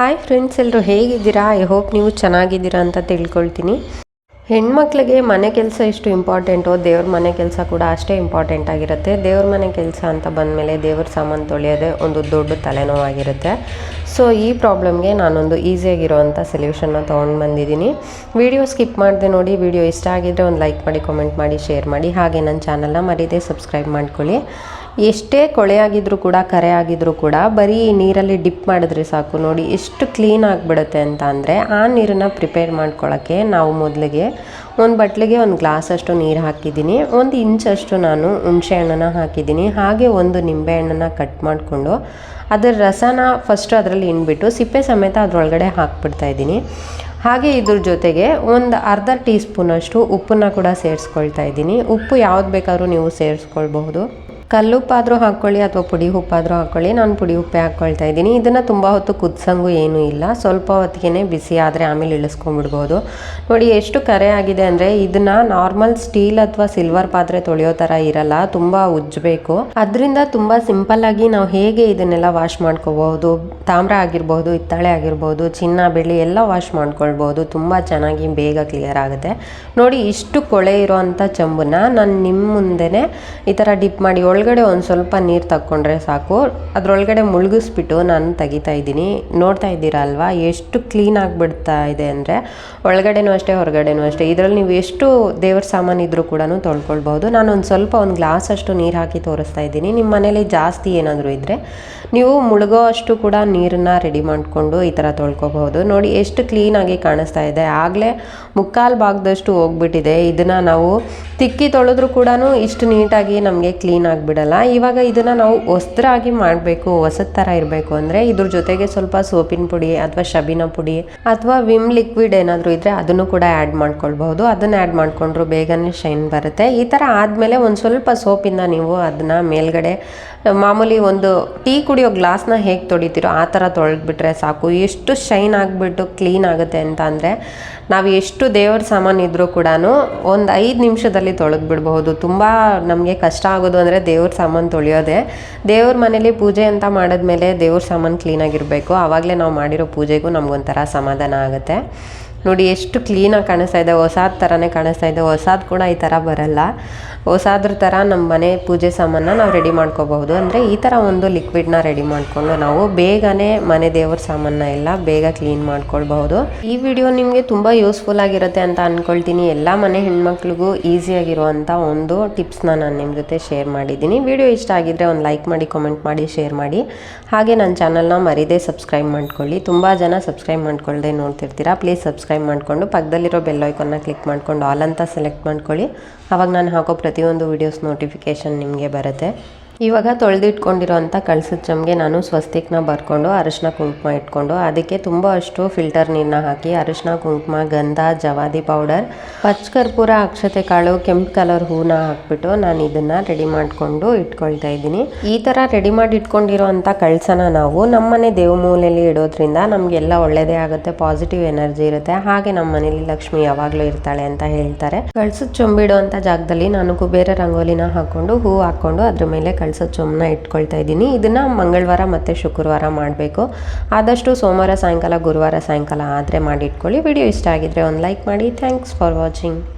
Hi friends ಎಲ್ಲರೂ ಹೇಗಿದ್ದೀರಾ? I hope ನೀವು ಚೆನ್ನಾಗಿದ್ದೀರಾ ಅಂತ ತಿಳ್ಕೊಳ್ತೀನಿ. ಹೆಣ್ಮಕ್ಳಿಗೆ ಮನೆ ಕೆಲಸ ಎಷ್ಟು ಇಂಪಾರ್ಟೆಂಟೋ ದೇವ್ರ ಮನೆ ಕೆಲಸ ಕೂಡ ಅಷ್ಟೇ ಇಂಪಾರ್ಟೆಂಟ್ ಆಗಿರುತ್ತೆ. ದೇವ್ರ ಮನೆ ಕೆಲಸ ಅಂತ ಬಂದಮೇಲೆ ದೇವ್ರ ಸಾಮಾನು ತೊಳೆಯೋದೇ ಒಂದು ದೊಡ್ಡ ತಲೆನೋವಾಗಿರುತ್ತೆ. ಸೊ ಈ ಪ್ರಾಬ್ಲಮ್ಗೆ ನಾನೊಂದು ಈಸಿಯಾಗಿರೋವಂಥ ಸೊಲ್ಯೂಷನ್ನ ತೊಗೊಂಡು ಬಂದಿದ್ದೀನಿ. ವಿಡಿಯೋ ಸ್ಕಿಪ್ ಮಾಡಿದೆ ನೋಡಿ ವಿಡಿಯೋ ಇಷ್ಟ ಆಗಿದ್ದರೆ ಒಂದು ಲೈಕ್ ಮಾಡಿ ಕಮೆಂಟ್ ಮಾಡಿ ಶೇರ್ ಮಾಡಿ. ಹಾಗೆ ನನ್ನ ಚಾನಲ್ನ ಮರೀದೆ ಸಬ್ಸ್ಕ್ರೈಬ್ ಮಾಡ್ಕೊಳ್ಳಿ. ಎಷ್ಟೇ ಕೊಳೆ ಆಗಿದ್ರೂ ಕೂಡ ಕರೆ ಆಗಿದ್ದರೂ ಕೂಡ ಬರೀ ನೀರಲ್ಲಿ ಡಿಪ್ ಮಾಡಿದ್ರೆ ಸಾಕು. ನೋಡಿ, ಎಷ್ಟು ಕ್ಲೀನ್ ಆಗಿಬಿಡುತ್ತೆ ಅಂತ ಅಂದರೆ ಆ ನೀರನ್ನು ಪ್ರಿಪೇರ್ ಮಾಡ್ಕೊಳ್ಳೋಕ್ಕೆ ನಾವು ಮೊದಲಿಗೆ ಒಂದು ಬಟ್ಲಿಗೆ ಒಂದು ಗ್ಲಾಸಷ್ಟು ನೀರು ಹಾಕಿದ್ದೀನಿ. ಒಂದು ಇಂಚಷ್ಟು ನಾನು ಹುಣಸೆ ಹಣ್ಣನ್ನು ಹಾಕಿದ್ದೀನಿ. ಹಾಗೆ ಒಂದು ನಿಂಬೆ ಹಣ್ಣನ್ನು ಕಟ್ ಮಾಡಿಕೊಂಡು ಅದರ ರಸನ ಫಸ್ಟು ಅದರಲ್ಲಿ ಇನ್ಬಿಟ್ಟು ಸಿಪ್ಪೆ ಸಮೇತ ಅದರೊಳಗಡೆ ಹಾಕ್ಬಿಡ್ತಾ ಇದ್ದೀನಿ. ಹಾಗೆ ಇದ್ರ ಜೊತೆಗೆ ಒಂದು ಅರ್ಧ ಟೀ ಸ್ಪೂನಷ್ಟು ಉಪ್ಪನ್ನು ಕೂಡ ಸೇರಿಸ್ಕೊಳ್ತಾ ಇದ್ದೀನಿ. ಉಪ್ಪು ಯಾವ್ದು ಬೇಕಾದ್ರೂ ನೀವು ಸೇರಿಸ್ಕೊಳ್ಬಹುದು. ಕಲ್ಲುಪ್ಪಾದರೂ ಹಾಕ್ಕೊಳ್ಳಿ ಅಥವಾ ಪುಡಿ ಉಪ್ಪಾದರೂ ಹಾಕ್ಕೊಳ್ಳಿ. ನಾನು ಪುಡಿ ಉಪ್ಪೆ ಹಾಕ್ಕೊಳ್ತಾ ಇದ್ದೀನಿ. ಇದನ್ನು ತುಂಬ ಹೊತ್ತು ಕುದಿಸಂಗೂ ಏನೂ ಇಲ್ಲ. ಸ್ವಲ್ಪ ಹೊತ್ತಿಗೆ ಬಿಸಿ ಆದರೆ ಆಮೇಲೆ ಇಳಿಸ್ಕೊಂಡ್ಬಿಡ್ಬೋದು. ನೋಡಿ, ಎಷ್ಟು ಕರೆ ಆಗಿದೆ ಅಂದರೆ ಇದನ್ನು ನಾರ್ಮಲ್ ಸ್ಟೀಲ್ ಅಥವಾ ಸಿಲ್ವರ್ ಪಾತ್ರೆ ತೊಳೆಯೋ ಥರ ಇರಲ್ಲ. ತುಂಬ ಉಜ್ಜಬೇಕು. ಅದರಿಂದ ತುಂಬ ಸಿಂಪಲ್ಲಾಗಿ ನಾವು ಹೇಗೆ ಇದನ್ನೆಲ್ಲ ವಾಶ್ ಮಾಡ್ಕೋಬಹುದು, ತಾಮ್ರ ಆಗಿರ್ಬೋದು ಹಿತ್ತಾಳೆ ಆಗಿರ್ಬೋದು ಚಿನ್ನ, ಬೆಳ್ಳಿ ಎಲ್ಲ ವಾಶ್ ಮಾಡ್ಕೊಳ್ಬೋದು ತುಂಬ ಚೆನ್ನಾಗಿ ಬೇಗ ಕ್ಲಿಯರ್ ಆಗುತ್ತೆ. ನೋಡಿ, ಇಷ್ಟು ಕೊಳೆ ಇರೋವಂಥ ಚಂಬನ್ನ ನಾನು ನಿಮ್ಮ ಮುಂದೆನೇ ಈ ಥರ ಡಿಪ್ ಮಾಡಿ ಒಳಗಡೆ ಒಂದು ಸ್ವಲ್ಪ ನೀರು ತಕ್ಕೊಂಡ್ರೆ ಸಾಕು. ಅದರೊಳಗಡೆ ಮುಳುಗಿಸ್ಬಿಟ್ಟು ನಾನು ತೆಗಿತಾ ಇದ್ದೀನಿ. ನೋಡ್ತಾ ಇದ್ದೀರಾ ಅಲ್ವಾ? ಎಷ್ಟು ಕ್ಲೀನ್ ಆಗಿಬಿಡ್ತಾ ಇದೆ ಅಂದರೆ ಒಳಗಡೆನೂ ಅಷ್ಟೇ, ಹೊರಗಡೆನೂ ಅಷ್ಟೇ. ಇದರಲ್ಲಿ ನೀವು ಎಷ್ಟು ದೇವ್ರ ಸಾಮಾನು ಇದ್ರೂ ಕೂಡ ತೊಳ್ಕೊಳ್ಬೋದು ನಾನು ಒಂದು ಸ್ವಲ್ಪ ಒಂದು ಗ್ಲಾಸ್ ಅಷ್ಟು ನೀರು ಹಾಕಿ ತೋರಿಸ್ತಾ ಇದ್ದೀನಿ. ನಿಮ್ಮ ಮನೇಲಿ ಜಾಸ್ತಿ ಏನಾದರೂ ಇದ್ದರೆ ನೀವು ಮುಳುಗೋ ಅಷ್ಟು ಕೂಡ ನೀರನ್ನು ರೆಡಿ ಮಾಡಿಕೊಂಡು ಈ ಥರ ತೊಳ್ಕೊಬಹುದು. ನೋಡಿ, ಎಷ್ಟು ಕ್ಲೀನಾಗಿ ಕಾಣಿಸ್ತಾ ಇದೆ. ಆಗಲೇ ಮುಕ್ಕಾಲು ಭಾಗದಷ್ಟು ಹೋಗ್ಬಿಟ್ಟಿದೆ. ಇದನ್ನು ನಾವು ತಿಕ್ಕಿ ತೊಳೆದ್ರೂ ಕೂಡ ಇಷ್ಟು ನೀಟಾಗಿ ನಮಗೆ ಕ್ಲೀನ್ ಆಗಿಬಿಡಲ್ಲ ಇವಾಗ ಇದನ್ನು ನಾವು ಹೊಸ್ದ್ರಾಗಿ ಮಾಡಬೇಕು, ಹೊಸದ ಥರ ಇರಬೇಕು ಅಂದರೆ ಇದ್ರ ಜೊತೆಗೆ ಸ್ವಲ್ಪ ಸೋಪಿನ ಪುಡಿ ಅಥವಾ ಶಬಿನ ಪುಡಿ ಅಥವಾ ವಿಮ್ ಲಿಕ್ವಿಡ್ ಏನಾದರೂ ಇದ್ದರೆ ಅದನ್ನು ಕೂಡ ಆ್ಯಡ್ ಮಾಡ್ಕೊಳ್ಬಹುದು. ಅದನ್ನು ಆ್ಯಡ್ ಮಾಡಿಕೊಂಡ್ರು ಬೇಗನೆ ಶೈನ್ ಬರುತ್ತೆ. ಈ ಥರ ಆದಮೇಲೆ ಒಂದು ಸ್ವಲ್ಪ ಸೋಪಿಂದ ನೀವು ಅದನ್ನು ಮೇಲ್ಗಡೆ ಮಾಮೂಲಿ ಒಂದು ಟೀ ಕುಡಿಯೋ ಗ್ಲಾಸ್ನ ಹೇಗೆ ತೊಳಿತೀರೋ ಆ ಥರ ತೊಳೆದ್ಬಿಟ್ರೆ ಸಾಕು. ಎಷ್ಟು ಶೈನ್ ಆಗಿಬಿಟ್ಟು ಕ್ಲೀನ್ ಆಗುತ್ತೆ ಅಂತ ಅಂದರೆ ನಾವು ಎಷ್ಟು ದೇವ್ರ ಸಾಮಾನು ಇದ್ದರೂ ಕೂಡ ಒಂದು ಐದು ನಿಮಿಷದಲ್ಲಿ ತೊಳೆದು ಬಿಡಬಹುದು ತುಂಬ ನಮಗೆ ಕಷ್ಟ ಆಗೋದು ಅಂದರೆ ದೇವ್ರ ಸಾಮಾನು ತೊಳೆಯೋದೆ. ದೇವ್ರ ಮನೇಲಿ ಪೂಜೆ ಅಂತ ಮಾಡಿದ್ಮೇಲೆ ದೇವ್ರ ಸಾಮಾನು ಕ್ಲೀನಾಗಿರಬೇಕು. ಆವಾಗಲೇ ನಾವು ಮಾಡಿರೋ ಪೂಜೆಗೂ ನಮಗೊಂಥರ ಸಮಾಧಾನ ಆಗುತ್ತೆ. ನೋಡಿ, ಎಷ್ಟು ಕ್ಲೀನಾಗಿ ಕಾಣಿಸ್ತಾ ಇದೆ. ಹೊಸಾದ ಥರನೇ ಕಾಣಿಸ್ತಾ ಇದೆ. ಹೊಸಾದು ಕೂಡ ಈ ಥರ ಬರಲ್ಲ. ಹೊಸಾದ್ರ ಥರ ನಮ್ಮ ಮನೆ ಪೂಜೆ ಸಾಮಾನ ನಾವು ರೆಡಿ ಮಾಡ್ಕೋಬಹುದು. ಅಂದರೆ ಈ ಥರ ಒಂದು ಲಿಕ್ವಿಡ್ನ ರೆಡಿ ಮಾಡಿಕೊಂಡು ನಾವು ಬೇಗನೆ ಮನೆ ದೇವ್ರ ಸಾಮಾನ ಎಲ್ಲ ಬೇಗ ಕ್ಲೀನ್ ಮಾಡ್ಕೊಳ್ಬಹುದು. ಈ ವಿಡಿಯೋ ನಿಮಗೆ ತುಂಬ ಯೂಸ್ಫುಲ್ ಆಗಿರುತ್ತೆ ಅಂತ ಅಂದ್ಕೊಳ್ತೀನಿ ಎಲ್ಲ ಮನೆ ಹೆಣ್ಮಕ್ಳಿಗೂ ಈಸಿಯಾಗಿರುವಂಥ ಒಂದು ಟಿಪ್ಸ್ನ ನಾನು ನಿಮ್ಮ ಜೊತೆ ಶೇರ್ ಮಾಡಿದ್ದೀನಿ. ವಿಡಿಯೋ ಇಷ್ಟ ಆಗಿದ್ದರೆ ಒಂದು ಲೈಕ್ ಮಾಡಿ ಕಮೆಂಟ್ ಮಾಡಿ ಶೇರ್ ಮಾಡಿ. ಹಾಗೆ ನನ್ನ ಚಾನಲ್ನ ಮರಿದೇ ಸಬ್ಸ್ಕ್ರೈಬ್ ಮಾಡ್ಕೊಳ್ಳಿ. ತುಂಬ ಜನ ಸಬ್ಸ್ಕ್ರೈಬ್ ಮಾಡ್ಕೊಳ್ಳದೆ ನೋಡ್ತಿರ್ತೀರಾ. ಪ್ಲೀಸ್ ಸಬ್ಸ್ಕ್ರೈಬ್ ಮಾಡಿಕೊಂಡು ಪಕ್ಕದಲ್ಲಿರೋ ಬೆಲ್ ಐಕನ್ನ ಕ್ಲಿಕ್ ಮಾಡ್ಕೊಂಡು ಆಲ್ ಅಂತ ಸೆಲೆಕ್ಟ್ ಮಾಡ್ಕೊಳ್ಳಿ. ಆವಾಗ ನಾನು ಹಾಕೋ ಪ್ರತಿಯೊಂದು ವೀಡಿಯೋಸ್ ನೋಟಿಫಿಕೇಷನ್ ನಿಮಗೆ ಬರುತ್ತೆ. ಇವಾಗ ತೊಳೆದಿಟ್ಕೊಂಡಿರೋಂಥ ಕಳ್ಸದ ಚಮ್ಗೆ ನಾನು ಸ್ವಸ್ತಿಕ್ನ ಬರ್ಕೊಂಡು ಅರಿಶಿನ ಕುಂಕುಮ ಇಟ್ಕೊಂಡು, ಅದಕ್ಕೆ ತುಂಬ ಅಷ್ಟು ಫಿಲ್ಟರ್ ನೀರನ್ನ ಹಾಕಿ ಅರಿಶಿನ ಕುಂಕುಮ, ಗಂಧ, ಜವಾದಿ ಪೌಡರ್ ಪಚ್ಚಕರ್ಪೂರ ಅಕ್ಷತೆ ಕಾಳು, ಕೆಂಪು ಕಲರ್ ಹೂನ ಹಾಕ್ಬಿಟ್ಟು ನಾನು ಇದನ್ನು ರೆಡಿ ಮಾಡಿಕೊಂಡು ಇಟ್ಕೊಳ್ತಾ ಇದ್ದೀನಿ. ಈ ಥರ ರೆಡಿ ಮಾಡಿ ಇಟ್ಕೊಂಡಿರೋ ಅಂಥ ಕಳ್ಸನ ನಾವು ನಮ್ಮನೆ ದೇವಮೂಲೆಯಲ್ಲಿ ಇಡೋದ್ರಿಂದ ನಮಗೆಲ್ಲ ಒಳ್ಳೆಯದೇ ಆಗುತ್ತೆ ಪಾಸಿಟಿವ್ ಎನರ್ಜಿ ಇರುತ್ತೆ. ಹಾಗೆ ನಮ್ಮ ಮನೇಲಿ ಲಕ್ಷ್ಮಿ ಯಾವಾಗಲೂ ಇರ್ತಾಳೆ ಅಂತ ಹೇಳ್ತಾರೆ. ಕಳ್ಸದ ಚೊಂಬಿಡೋ ಅಂಥ ಜಾಗದಲ್ಲಿ ನಾನು ಕುಬೇರ ರಂಗೋಲಿನ ಹಾಕ್ಕೊಂಡು, ಹೂ ಹಾಕ್ಕೊಂಡು ಅದ್ರ ಮೇಲೆ ಕಳ್ಸೋ ಚೊಮ್ಮನ ಇಟ್ಕೊಳ್ತಾ ಇದ್ದೀನಿ. ಇದನ್ನು ಮಂಗಳವಾರ ಮತ್ತು ಶುಕ್ರವಾರ ಮಾಡಬೇಕು. ಆದಷ್ಟು ಸೋಮವಾರ ಸಾಯಂಕಾಲ, ಗುರುವಾರ ಸಾಯಂಕಾಲ ಆದರೆ ಮಾಡಿ ಇಟ್ಕೊಳ್ಳಿ. ವಿಡಿಯೋ ಇಷ್ಟ ಆಗಿದ್ರೆ ಒಂದು ಲೈಕ್ ಮಾಡಿ. Thanks for watching